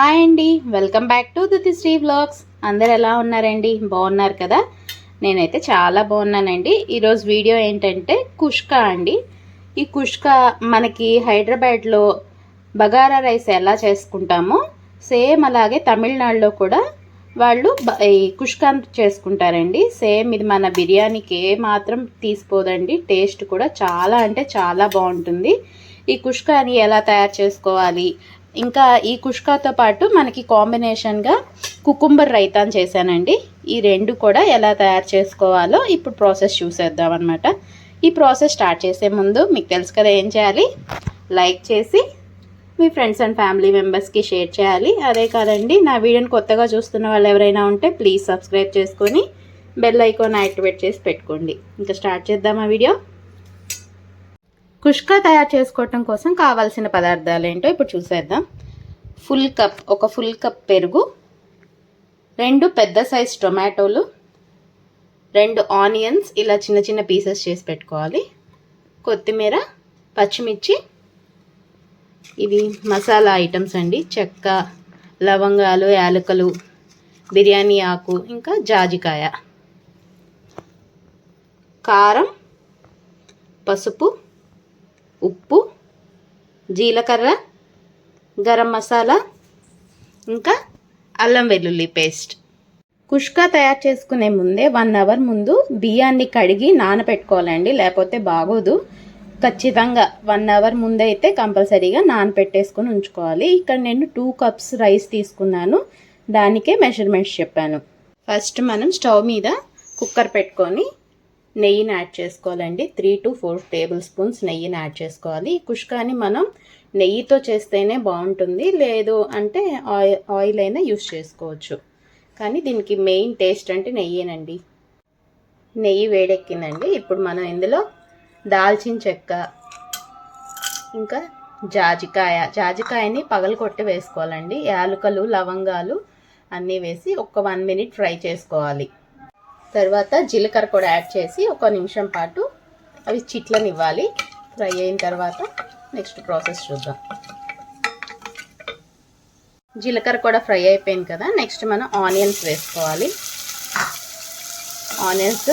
Hi అండి. Welcome back to Dithi Sri vlogs అందరు ఎలా ఉన్నారండి? బాగున్నారు కదా? నేనైతే చాలా బాగున్నానండి. ఈరోజు వీడియో ఏంటంటే కుష్కా అండి. ఈ కుష్కా మనకి హైదరాబాద్లో బగారా రైస్ ఎలా చేసుకుంటామో సేమ్ అలాగే తమిళనాడులో కూడా వాళ్ళు ఈ కుష్కా చేసుకుంటారండి. సేమ్ ఇది మన బిర్యానీకి ఏ మాత్రం తీసిపోదండి. టేస్ట్ కూడా చాలా అంటే చాలా బాగుంటుంది. ఈ కుష్కాని ఎలా తయారు చేసుకోవాలి? ఇంకా ఈ కుష్కాతో పాటు మనకి కాంబినేషన్గా కుకుంబర్ రైతాన్ చేశానండి. ఈ రెండు కూడా ఎలా తయారు చేసుకోవాలో ఇప్పుడు ప్రాసెస్ చూసేద్దాం అనమాట ఈ ప్రాసెస్ స్టార్ట్ చేసే ముందు మీకు తెలుసు కదా ఏం చేయాలి? లైక్ చేసి మీ ఫ్రెండ్స్ అండ్ ఫ్యామిలీ మెంబర్స్కి షేర్ చేయాలి. అదే కాదండి నా వీడియోని కొత్తగా చూస్తున్న వాళ్ళు ఎవరైనా ఉంటే ప్లీజ్ సబ్స్క్రైబ్ చేసుకొని బెల్ ఐకాన్ యాక్టివేట్ చేసి పెట్టుకోండి. ఇంకా స్టార్ట్ చేద్దామా వీడియో కుష్కా తయారు చేసుకోవటం కోసం కావాల్సిన పదార్థాలు ఏంటో ఇప్పుడు చూసేద్దాం. ఫుల్ కప్ ఒక ఫుల్ కప్ పెరుగు రెండు పెద్ద సైజ్ టొమాటోలు రెండు ఆనియన్స్ ఇలా చిన్న చిన్న పీసెస్ చేసి పెట్టుకోవాలి. కొత్తిమీర పచ్చిమిర్చి ఇవి మసాలా ఐటమ్స్ అండి. చెక్క లవంగాలు యాలకులు బిర్యానీ ఆకు ఇంకా జాజికాయ. కారం పసుపు ఉప్పు జీలకర్ర గరం మసాలా ఇంకా అల్లం వెల్లుల్లి పేస్ట్. కుష్కా తయారు చేసుకునే ముందే వన్ అవర్ ముందు బియ్యాన్ని కడిగి నానబెట్టుకోవాలండి లేకపోతే బాగోదు. ఖచ్చితంగా వన్ అవర్ ముందే అయితే కంపల్సరీగా నానబెట్టేసుకొని ఉంచుకోవాలి. ఇక్కడ నేను టూ కప్స్ రైస్ తీసుకున్నాను దానికే మెజర్మెంట్స్ చెప్పాను. ఫస్ట్ మనం స్టవ్ మీద కుక్కర్ పెట్టుకొని నెయ్యిని యాడ్ చేసుకోవాలండి. Three to four tablespoons నెయ్యిని యాడ్ చేసుకోవాలి. కుష్కాని మనం నెయ్యితో చేస్తేనే బాగుంటుంది. లేదు అంటే ఆయిల్ ఆయిల్ అయినా యూస్ చేసుకోవచ్చు. కానీ దీనికి మెయిన్ టేస్ట్ అంటే నెయ్యేనండి. నెయ్యి వేడెక్కిందండి. ఇప్పుడు మనం ఇందులో దాల్చిన చెక్క ఇంకా జాజికాయ జాజికాయని పగలకొట్టి వేసుకోవాలండి. యాలుకలు లవంగాలు అన్నీ వేసి ఒక వన్ మినిట్ ఫ్రై చేసుకోవాలి. తర్వాత జీలకర్ర కూడా యాడ్ చేసి ఒక నిమిషం పాటు అవి చిట్లనివ్వాలి. ఫ్రై అయిన తర్వాత నెక్స్ట్ ప్రాసెస్ చూద్దాం. జీలకర్ర కూడా ఫ్రై అయిపోయింది కదా నెక్స్ట్ మనం ఆనియన్స్ వేసుకోవాలి. ఆనియన్స్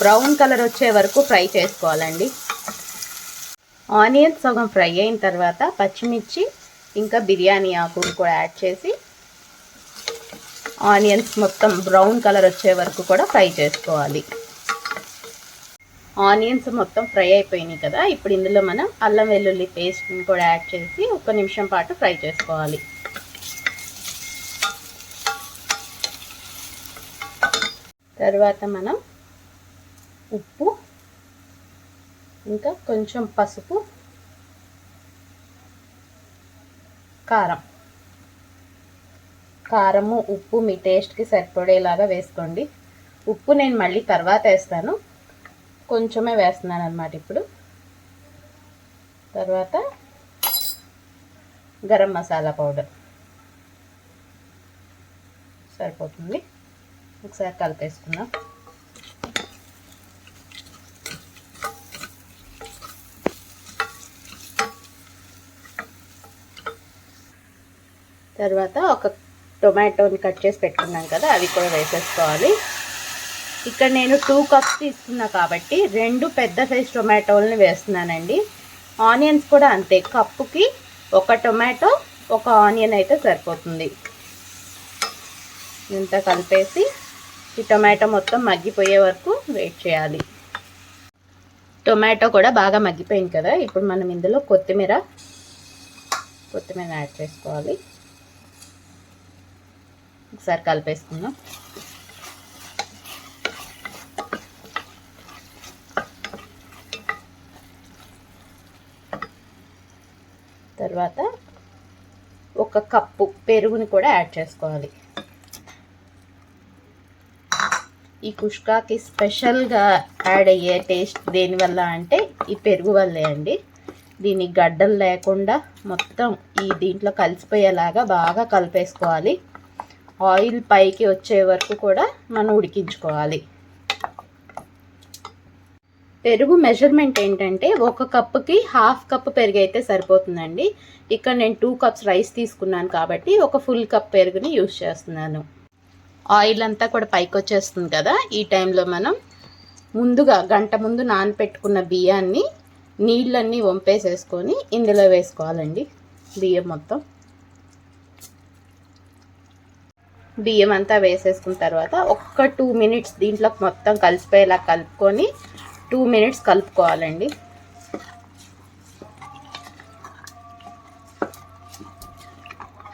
బ్రౌన్ కలర్ వచ్చే వరకు ఫ్రై చేసుకోవాలండి. ఆనియన్స్ సగం ఫ్రై అయిన తర్వాత పచ్చిమిర్చి ఇంకా బిర్యానీ ఆకులు కూడా యాడ్ చేసి ఆనియన్స్ మొత్తం బ్రౌన్ కలర్ వచ్చే వరకు కూడా ఫ్రై చేసుకోవాలి. ఆనియన్స్ మొత్తం ఫ్రై అయిపోయినాయి కదా ఇప్పుడు ఇందులో మనం అల్లం వెల్లుల్లి పేస్ట్ని కూడా యాడ్ చేసి ఒక నిమిషం పాటు ఫ్రై చేసుకోవాలి. తర్వాత మనం ఉప్పు ఇంకా కొంచెం పసుపు కారం. కారము ఉప్పు మీ టేస్ట్కి సరిపడేలాగా వేసుకోండి. ఉప్పు నేను మళ్ళీ తర్వాత వేస్తాను. కొంచెమే వేస్తున్నాను అనమాట ఇప్పుడు. తర్వాత గరం మసాలా పౌడర్. సరిపోతుంది. ఒకసారి కలిపేసుకుందాం. తర్వాత ఒక టొమాటోని కట్ చేసి పెట్టుకున్నాం కదా అవి కూడా వేసేసుకోవాలి. ఇక్కడ నేను టూ కప్స్ తీసుకున్నా కాబట్టి రెండు పెద్ద సైజ్ టొమాటోలని వేస్తున్నానండి. ఆనియన్స్ కూడా అంతే కప్పుకి ఒక టొమాటో ఒక ఆనియన్ అయితే సరిపోతుంది. ఇంత కలిపేసి ఈ టొమాటో మొత్తం మగ్గిపోయే వరకు వెయిట్ చేయాలి. టొమాటో కూడా బాగా మగ్గిపోయింది కదా ఇప్పుడు మనం ఇందులో కొత్తిమీర కొత్తిమీర యాడ్ చేసుకోవాలి. ఒకసారి కలిపేసుకుందాం. తర్వాత ఒక కప్పు పెరుగుని కూడా యాడ్ చేసుకోవాలి. ఈ కుష్కాకి స్పెషల్గా యాడ్ అయ్యే టేస్ట్ దేనివల్ల అంటే ఈ పెరుగు వల్లే అండి. దీని గడ్డలు లేకుండా మొత్తం ఈ దీంట్లో కలిసిపోయేలాగా బాగా కలిపేసుకోవాలి. ఆయిల్ పైకి వచ్చే వరకు కూడా మనం ఉడికించుకోవాలి. పెరుగు మెజర్మెంట్ ఏంటంటే ఒక కప్పుకి హాఫ్ కప్ పెరుగు అయితే సరిపోతుందండి. ఇక్కడ నేను టూ కప్స్ రైస్ తీసుకున్నాను కాబట్టి ఒక ఫుల్ కప్ పెరుగుని యూజ్ చేస్తున్నాను. ఆయిల్ అంతా కూడా పైకి వచ్చేస్తుంది కదా ఈ టైంలో మనం ముందుగా గంట ముందు నానపెట్టుకున్న బియ్యాన్ని నీళ్ళన్నీ వంపేసేసుకొని ఇందులో వేసుకోవాలండి బియ్యం మొత్తం. బియ్యం అంతా వేసేసుకున్న తర్వాత ఒక్క టూ మినిట్స్ దీంట్లో మొత్తం కలిసిపోయేలా కలుపుకొని టూ మినిట్స్ కలుపుకోవాలండి.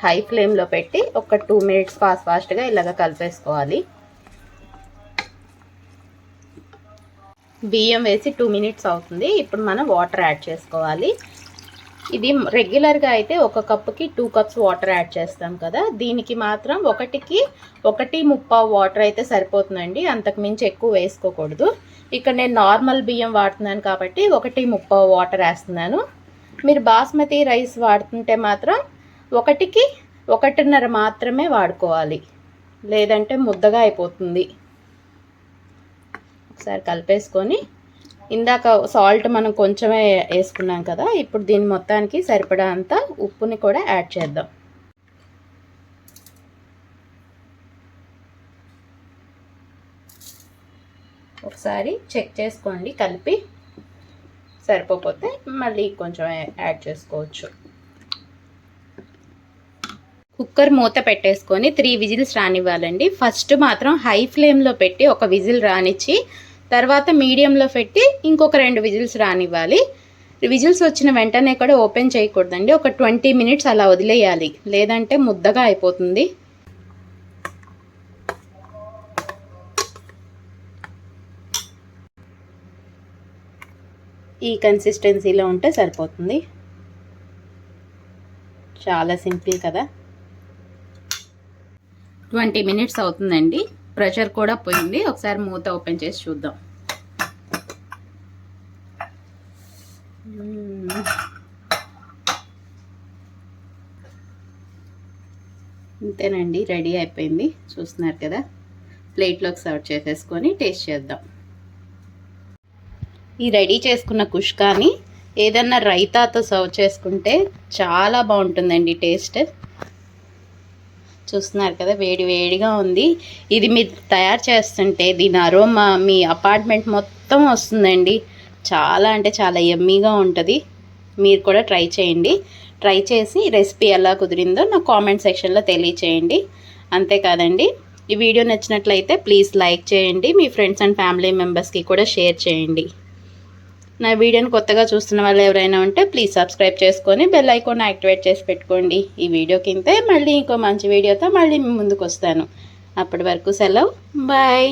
హై ఫ్లేమ్లో పెట్టి ఒక టూ మినిట్స్ ఫాస్ట్ ఫాస్ట్గా ఇలాగ కలిపేసుకోవాలి. బియ్యం వేసి టూ మినిట్స్ అవుతుంది. ఇప్పుడు మనం వాటర్ యాడ్ చేసుకోవాలి. ఇది రెగ్యులర్గా అయితే ఒక కప్పుకి టూ కప్స్ వాటర్ యాడ్ చేస్తాం కదా. దీనికి మాత్రం ఒకటికి ఒకటి ముప్పావు వాటర్ అయితే సరిపోతుందండి. అంతకు మించి ఎక్కువ వేసుకోకూడదు. ఇక్కడ నేను నార్మల్ బియ్యం వాడుతున్నాను కాబట్టి ఒకటి ముప్పావు వాటర్ వేస్తున్నాను. మీరు బాస్మతి రైస్ వాడుతుంటే మాత్రం ఒకటికి ఒకటిన్నర మాత్రమే వాడుకోవాలి. లేదంటే ముద్దగా అయిపోతుంది. ఒకసారి కలిపేసుకొని ఇందాక సాల్ట్ మనం కొంచెమే వేసుకున్నాం కదా ఇప్పుడు దీని మొత్తానికి సరిపడా అంత ఉప్పుని కూడా యాడ్ చేద్దాం. ఒకసారి చెక్ చేసుకోండి కలిపి సరిపోతే మళ్ళీ కొంచెం యాడ్ చేసుకోవచ్చు. కుక్కర్ మూత పెట్టేసుకొని త్రీ విజిల్స్ రానివ్వాలండి. ఫస్ట్ మాత్రం హై ఫ్లేమ్లో పెట్టి ఒక విజిల్ రానిచ్చి తర్వాత మీడియంలో పెట్టి ఇంకొక రెండు విజిల్స్ రానివ్వాలి. విజిల్స్ వచ్చిన వెంటనే కూడా ఓపెన్ చేయకూడదండి. ఒక ట్వంటీ మినిట్స్ అలా వదిలేయాలి. లేదంటే ముద్దగా అయిపోతుంది. ఈ కన్సిస్టెన్సీలో ఉంటే సరిపోతుంది. చాలా సింపుల్ కదా. ట్వంటీ మినిట్స్ అవుతుందండి. ప్రెషర్ కూడా పోయింది. ఒకసారి మూత ఓపెన్ చేసి చూద్దాం. అంతేనండి రెడీ అయిపోయింది. చూస్తున్నారు కదా? ప్లేట్లోకి సర్వ్ చేసేసుకొని టేస్ట్ చేద్దాం. ఈ రెడీ చేసుకున్న కుష్కాని ఏదన్నా రైతాతో సర్వ్ చేసుకుంటే చాలా బాగుంటుందండి టేస్ట్. చూస్తున్నారు కదా వేడి వేడిగా ఉంది. ఇది మీరు తయారు చేస్తుంటే దీని అరోమా మీ అపార్ట్మెంట్ మొత్తం వస్తుందండి. చాలా అంటే చాలా ఎమ్మీగా ఉంటుంది. మీరు కూడా ట్రై చేయండి. ట్రై చేసి రెసిపీ ఎలా కుదిరిందో నా కామెంట్ సెక్షన్లో తెలియచేయండి. అంతేకాదండి ఈ వీడియో నచ్చినట్లయితే ప్లీజ్ లైక్ చేయండి. మీ ఫ్రెండ్స్ అండ్ ఫ్యామిలీ మెంబర్స్కి కూడా షేర్ చేయండి. నా వీడియోని కొత్తగా చూస్తున్న వాళ్ళు ఎవరైనా ఉంటే ప్లీజ్ సబ్స్క్రైబ్ చేసుకొని బెల్ ఐకాన్ యాక్టివేట్ చేసి పెట్టుకోండి. ఈ వీడియో కింద మళ్ళీ ఇంకో మంచి వీడియోతో మళ్ళీ ముందుకు వస్తాను. అప్పటి వరకు సెలవు. బాయ్